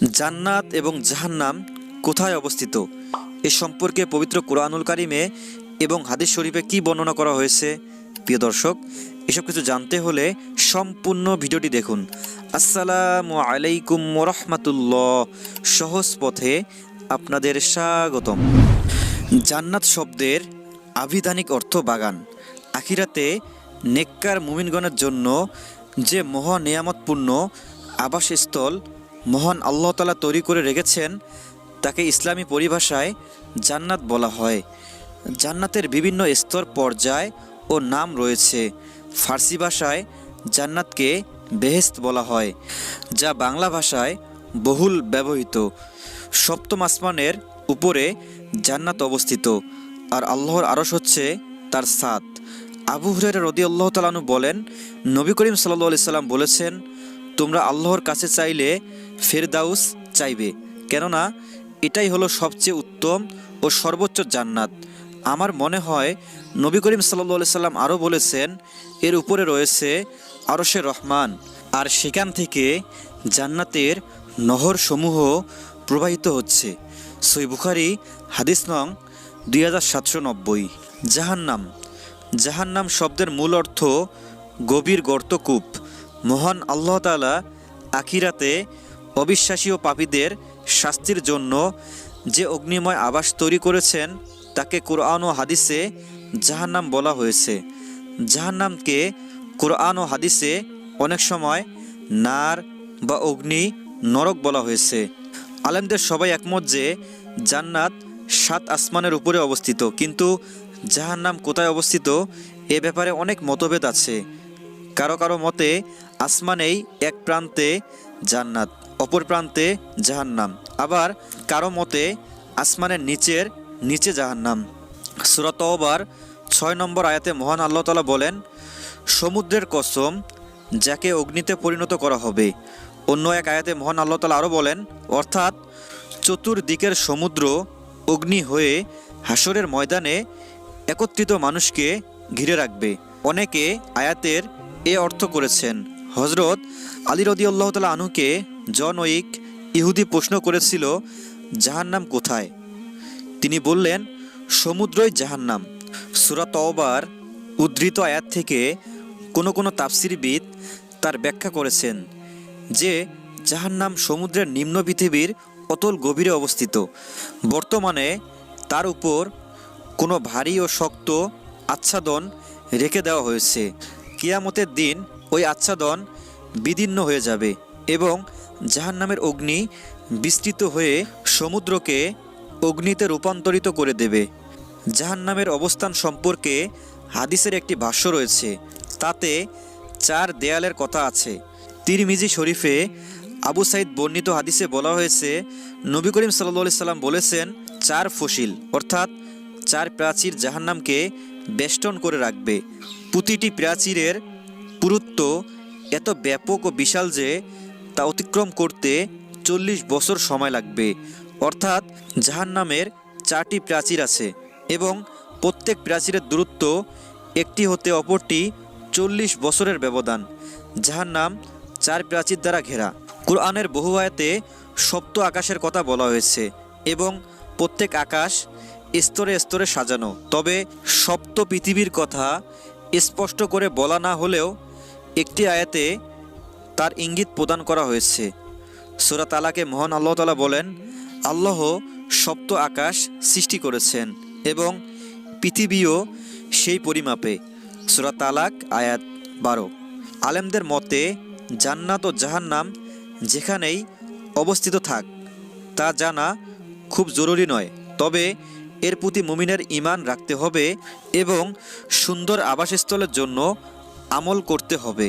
জান্নাত এবং জাহান্নাম কোথায় অবস্থিত? এ সম্পর্কে পবিত্র কোরআনুল কারিমে এবং হাদিস শরীফে কি বর্ণনা করা হয়েছে? প্রিয় দর্শক, এসব কিছু জানতে হলে সম্পূর্ণ ভিডিওটি দেখুন। আসসালামু আলাইকুম রহমাতুল্লাহ সহজ পথে আপনাদের স্বাগতম। জান্নাত শব্দের আবিধানিক অর্থ বাগান। আখিরাতে নেককার মুমিনগণের জন্য যে মহা নিয়ামতপূর্ণ আবাসস্থল মহান আল্লাহ তালা তৈরি করে রেখেছেন, তাকে ইসলামী পরিভাষায় জান্নাত বলা হয়। জান্নাতের বিভিন্ন স্তর, পর্যায় ও নাম রয়েছে। ফার্সি ভাষায় জান্নাতকে বেহেস্ত বলা হয়, যা বাংলা ভাষায় বহুল ব্যবহৃত। সপ্তম আসমানের উপরে জান্নাত অবস্থিত, আর আল্লাহর আরস হচ্ছে তার সাত। আবু হুরের রদি আল্লাহ তালানু বলেন, নবী করিম সাল্লা সাল্লাম বলেছেন, তোমরা আল্লাহর কাছে চাইলে ফেরদাউস চাইবে, কেননা এটাই হলো সবচেয়ে উত্তম ও সর্বোচ্চ জান্নাত। আমার মনে হয় নবী করিম সাল্লা সাল্লাম আরও বলেছেন, এর উপরে রয়েছে আরশে রহমান, আর সেখান থেকে জান্নাতের নহর সমূহ প্রবাহিত হচ্ছে। সই বুখারি, হাদিস নং দুই হাজার সাতশো নব্বই। জাহান্নাম জাহান্নাম শব্দের মূল অর্থ গভীর গর্তকূপ। মহান আল্লাহ তালা আখিরাতে অবিশ্বাসী ও পাপীদের শাস্তির জন্য যে অগ্নিময় আবাস তৈরি করেছেন, তাকে কোরআন ও হাদিসে জাহান্নাম বলা হয়েছে। জাহান্নামকে কোরআন ও হাদিসে অনেক সময় নার বা অগ্নি, নরক বলা হয়েছে। আলেমদের সবাই একমত যে জান্নাত সাত আসমানের উপরে অবস্থিত, কিন্তু জাহান্নাম কোথায় অবস্থিত এ ব্যাপারে অনেক মতভেদ আছে। কারও কারও মতে, আসমানেই এক প্রান্তে জান্নাত, অপর প্রান্তে জাহান্নাম। আবার কারও মতে, আসমানের নিচের নিচে জাহান্নাম। সুরত ওবার ছয় নম্বর আয়াতে মহান আল্লাহ তালা বলেন, সমুদ্রের কসম, যাকে অগ্নিতে পরিণত করা হবে। অন্য এক আয়াতে মহান আল্লাহ তালা আরও বলেন, অর্থাৎ চতুর্দিকের সমুদ্র অগ্নি হয়ে হাসরের ময়দানে একত্রিত মানুষকে ঘিরে রাখবে। অনেকে আয়াতের এ অর্থ করেছেন হজরত আলী রদি আল্লাহ তালা আনুকে জন ইহুদি প্রশ্ন করেছিল, জাহান্নাম কোথায়? তিনি বললেন, সমুদ্রই জাহান্নাম। সুরাত অবার উদ্ধৃত আয়াত থেকে কোনো কোনো তাফসিরবিদ তার ব্যাখ্যা করেছেন যে, জাহান্নাম সমুদ্রের নিম্ন পৃথিবীর অতল গভীরে অবস্থিত। বর্তমানে তার উপর কোনো ভারী ও শক্ত আচ্ছাদন রেখে দেওয়া হয়েছে। কিয়ামতের দিন ওই আচ্ছাদন বিদীর্ণ হয়ে যাবে এবং জাহান্নামের অগ্নি বিস্তৃত হয়ে সমুদ্রকে অগ্নিতে রূপান্তরিত করে দেবে। জাহান্নামের অবস্থান সম্পর্কে হাদিসের একটি ভাষ্য রয়েছে। তাতে চার দেয়ালের কথা আছে। তিরমিজি শরীফে আবু সাইদ বর্ণিত হাদিসে বলা হয়েছে, নবী করিম সাল্লা সাল্লাম বলেছেন, চার ফসিল, অর্থাৎ চার প্রাচীর জাহান্নামকে বেষ্টন করে রাখবে। প্রতিটি প্রাচীরের পুরুত্ব এত ব্যাপক ও বিশাল যে তা অতিক্রম করতে চল্লিশ বছর সময় লাগবে। অর্থাৎ জাহান নামের চারটি প্রাচীর আছে এবং প্রত্যেক প্রাচীরের দূরত্ব একটি হতে অপরটি চল্লিশ বছরের ব্যবধান। যাহার জাহান্নাম চার প্রাচীর দ্বারা ঘেরা। কোরআনের বহু আয়াতে সপ্ত আকাশের কথা বলা হয়েছে এবং প্রত্যেক আকাশ স্তরে স্তরে সাজানো। তবে সপ্ত পৃথিবীর কথা স্পষ্ট করে বলা না হলেও একটি আয়াতে তার ইঙ্গিত প্রদান করা হয়েছে। সুরা তালাকে মহান আল্লাহ তালা বলেন, আল্লাহ সপ্ত আকাশ সৃষ্টি করেছেন এবং পৃথিবীও সেই পরিমাপে। সুরা তালাক আয়াত বারো। আলেমদের মতে, জান্নাত ও জাহান্নাম যেখানেই অবস্থিত থাক, তা জানা খুব জরুরি নয়। তবে এর প্রতি মুমিনের ইমান রাখতে হবে এবং সুন্দর আবাসস্থলের জন্য আমল করতে হবে।